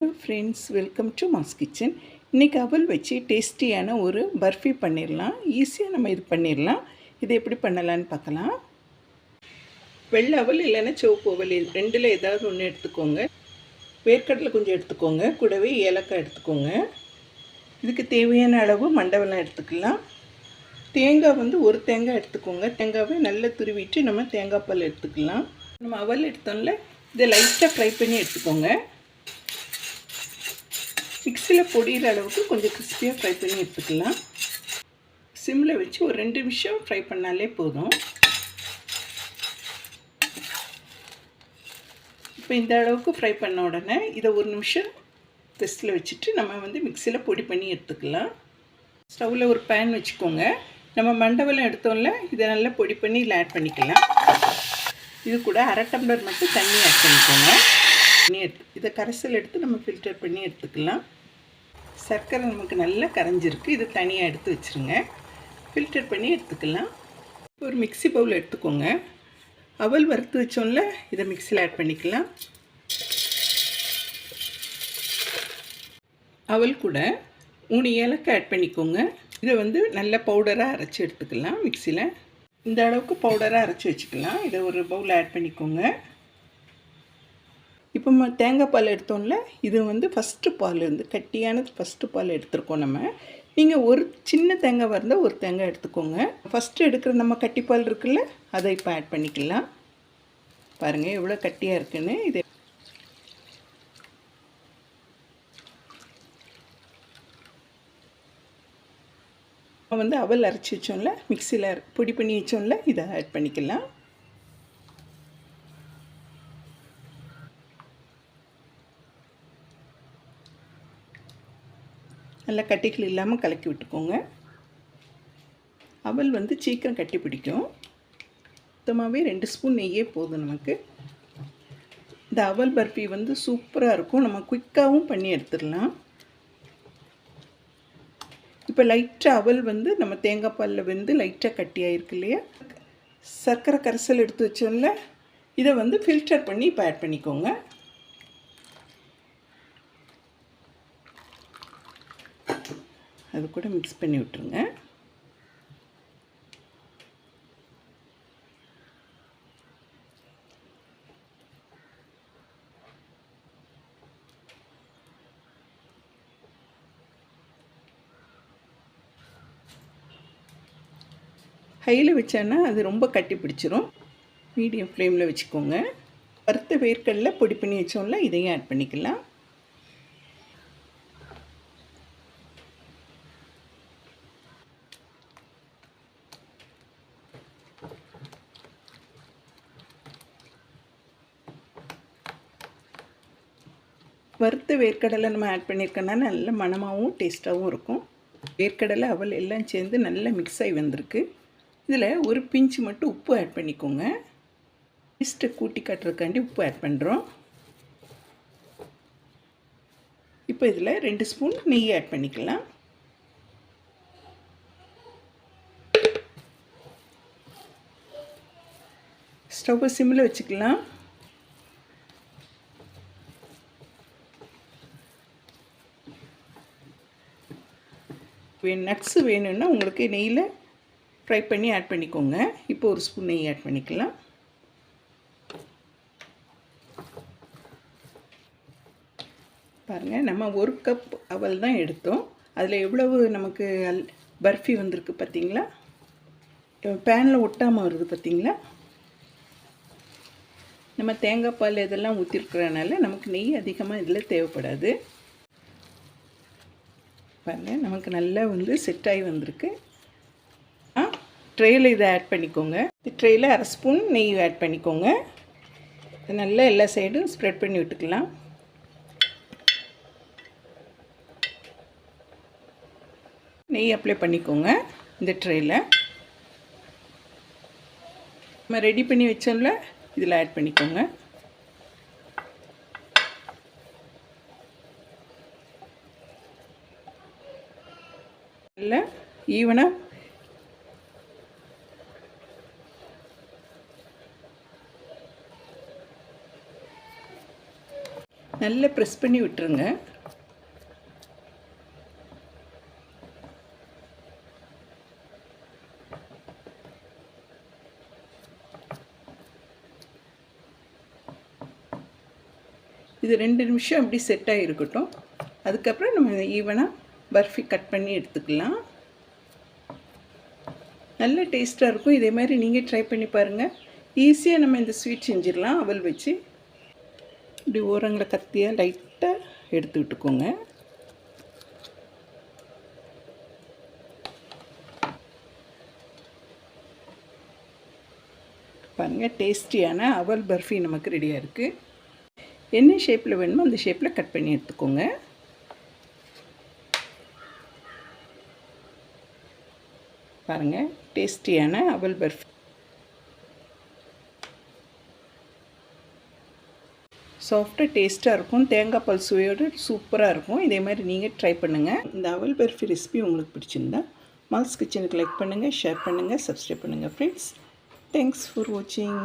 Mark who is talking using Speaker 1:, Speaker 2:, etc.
Speaker 1: Hello friends welcome to mass kitchen இன்றைக்கி அவல் வச்சு டேஸ்டியான ஒரு பர்ஃபி பண்ணிடலாம் ஈஸியாக நம்ம இது பண்ணிடலாம் இது எப்படி பண்ணலான்னு பார்க்கலாம். வெள்ளை அவல் இல்லைன்னா சிவப்பு அவல் இது ரெண்டில் ஏதாவது ஒன்று எடுத்துக்கோங்க. வேர்க்கடலை கொஞ்சம் எடுத்துக்கோங்க. கூடவே ஏலக்காய் எடுத்துக்கோங்க. இதுக்கு தேவையான அளவு மண்டவெல்லாம் எடுத்துக்கலாம். தேங்காய் வந்து ஒரு தேங்காய் எடுத்துக்கோங்க. தேங்காவை நல்லா துருவிட்டு நம்ம தேங்காய் பால் எடுத்துக்கலாம். நம்ம அவல் எடுத்தோம்ல இதை லைட்டாக ஃப்ரை பண்ணி எடுத்துக்கோங்க. மிக்சியில் பொடியிற அளவுக்கு கொஞ்சம் கிறிஸ்பியாக ஃப்ரை பண்ணி எடுத்துக்கலாம். சிம்மில் வச்சு ஒரு ரெண்டு நிமிஷம் ஃப்ரை பண்ணாலே போதும். இப்போ இந்த அளவுக்கு ஃப்ரை பண்ண உடனே இதை ஒரு நிமிஷம் ரெஸ்ட்டில் வச்சுட்டு நம்ம வந்து மிக்சியில் பொடி பண்ணி எடுத்துக்கலாம். ஸ்டவ்வில் ஒரு பேன் வச்சுக்கோங்க. நம்ம மண்டவெல்லாம் எடுத்தோம்ல இதை நல்லா பொடி பண்ணி இதில் ஆட் பண்ணிக்கலாம். இது கூட அரை டம்ளர் மட்டும் தண்ணி ஆட் பண்ணிக்கோங்க. எடுத்து இதை கரைசல் எடுத்து நம்ம ஃபில்டர் பண்ணி எடுத்துக்கலாம். சர்க்கரை நமக்கு நல்லா கரைஞ்சிருக்கு. இது தனியாக எடுத்து வச்சுருங்க. ஃபில்டர் பண்ணி எடுத்துக்கலாம். ஒரு மிக்சி பவுல் எடுத்துக்கோங்க. அவல் வறுத்து வச்சோம்ல இதை மிக்சியில் ஆட் பண்ணிக்கலாம். அவல் கூட மூணு ஏலக்காய் ஆட் பண்ணிக்கோங்க. இதை வந்து நல்ல பவுடராக அரைச்சி எடுத்துக்கலாம் மிக்சியில் இந்த அளவுக்கு பவுடராக அரைச்சி வச்சுக்கலாம். இதை ஒரு பவுல் ஆட் பண்ணிக்கோங்க. இப்போ நம்ம தேங்காய் பால் எடுத்தோம்ல இது வந்து ஃபஸ்ட்டு பால் வந்து கட்டியானது ஃபஸ்ட்டு பால் எடுத்துருக்கோம் நம்ம. நீங்கள் ஒரு சின்ன தேங்காய் இருந்தால் ஒரு தேங்காய் எடுத்துக்கோங்க. ஃபஸ்ட்டு எடுக்கிற நம்ம கட்டிப்பால் இருக்குல்ல அதை இப்போ ஆட் பண்ணிக்கலாம். பாருங்கள் எவ்வளோ கட்டியாக இருக்குன்னு. இது வந்து அவல் அரைச்சி வச்சோம்ல மிக்சியில் பொடி பண்ணி வச்சோம்ல இதை ஆட் பண்ணிக்கலாம். நல்லா கட்டிகள் இல்லாமல் கலக்கி விட்டுக்கோங்க. அவல் வந்து சீக்கிரம் கட்டி பிடிக்கும். மொத்தமாகவே ரெண்டு ஸ்பூன் நெய்யே போதும் நமக்கு. இந்த அவல் பர்ஃபி வந்து சூப்பராக இருக்கும். நம்ம குயிக்காகவும் பண்ணி எடுத்துடலாம். இப்போ லைட்டாக அவல் வந்து நம்ம தேங்காய் பாலில் வந்து லைட்டாக கட்டி ஆகிருக்கு இல்லையா? சர்க்கரை கரைசல் எடுத்து வச்சோம்ல இதை வந்து ஃபில்டர் பண்ணி இப்போ ஆட் பண்ணிக்கோங்க. அது கூட மிக்ஸ் பண்ணி விட்ருங்க ஹையில் வச்சோன்னா அது ரொம்ப கட்டி பிடிச்சிரும். மீடியம் ஃப்ளேமில் வச்சுக்கோங்க. வறுத்த வேர்க்கடலில் பொடி பண்ணி வச்சோம்ல இதையும் ஆட் பண்ணிக்கலாம். வறுத்த வேர்க்கடலை நம்ம ஆட் பண்ணியிருக்கோன்னா நல்ல மணமாகவும் டேஸ்ட்டாகவும் இருக்கும். வேர்க்கடலை அவல் எல்லாம் சேர்ந்து நல்லா மிக்ஸ் ஆகி வந்திருக்கு. இதில் ஒரு பிஞ்சு மட்டும் உப்பு ஆட் பண்ணிக்கோங்க. டேஸ்ட்டை கூட்டி காட்டுறதுக்காண்டி உப்பு ஆட் பண்ணுறோம் இப்போ இதில் ரெண்டு ஸ்பூன் நெய் ஆட் பண்ணிக்கலாம். ஸ்டவ்வை சிம்மில் வச்சுக்கலாம். நட்ஸு வேணும்னா உங்களுக்கு நெய்யில் ஃப்ரை பண்ணி ஆட் பண்ணிக்கோங்க. இப்போ ஒரு ஸ்பூன் நெய் ஆட் பண்ணிக்கலாம். பாருங்கள் நம்ம ஒரு கப் அவல் தான் எடுத்தோம். அதில் எவ்வளவு நமக்கு அல் பர்ஃபி வந்திருக்கு பார்த்தீங்களா பேனில் ஒட்டாமல் வருது பார்த்தீங்களா நம்ம தேங்காய் பால் இதெல்லாம் ஊற்றிருக்கிறனால நமக்கு நெய் அதிகமாக இதில் தேவைப்படாது. பாருங்கள் நமக்கு நல்லா வந்து செட் ஆகி வந்திருக்கு. ஆ ட்ரேயில் இதை ஆட் பண்ணிக்கோங்க. ட்ரேயில் அரை ஸ்பூன் நெய் ஆட் பண்ணிக்கோங்க. இது நல்லா எல்லா சைடும் ஸ்ப்ரெட் பண்ணி விட்டுக்கலாம். நெய் அப்ளை பண்ணிக்கோங்க இந்த ட்ரேயில் நம்ம ரெடி பண்ணி வச்சோம்ல இதில் ஆட் பண்ணிக்கோங்க நல்லா ஈவனாக நல்லா ப்ரெஸ் பண்ணி விட்டுருங்க. இது ரெண்டு நிமிஷம் அப்படி செட் ஆகிருக்கட்டும் அதுக்கப்புறம் நம்ம ஈவனாக பர்ஃபி கட் பண்ணி எடுத்துக்கலாம். நல்ல டேஸ்ட்டாக இருக்கும். இதே மாதிரி நீங்கள் ட்ரை பண்ணி பாருங்கள் ஈஸியாக நம்ம இந்த ஸ்வீட் செஞ்சிடலாம். அவல் வச்சு இப்படி ஓரங்களை கத்தியாக லைட்டாக எடுத்து விட்டுக்கோங்க. பாருங்கள் டேஸ்டியான அவல் பர்ஃபி நமக்கு ரெடியாக இருக்குது என்ன ஷேப்பில் வேணுமோ அந்த ஷேப்பில் கட் பண்ணி எடுத்துக்கோங்க. பாருங்கள் டேஸ்டியான அவல் பர்ஃபி. சாஃப்டாக டேஸ்ட்டாக இருக்கும் தேங்காய் பால் சுவையோடு சூப்பராக இருக்கும். இதே மாதிரி நீங்கள் ட்ரை பண்ணுங்கள் இந்த அவல் பர்ஃபி ரெசிபி உங்களுக்கு பிடிச்சிருந்தா மால்ஸ் கிச்சனுக்கு லைக் பண்ணுங்கள் ஷேர் பண்ணுங்கள் சப்ஸ்கிரைப் பண்ணுங்கள் ஃப்ரெண்ட்ஸ் தேங்க்ஸ் ஃபார் வாட்சிங்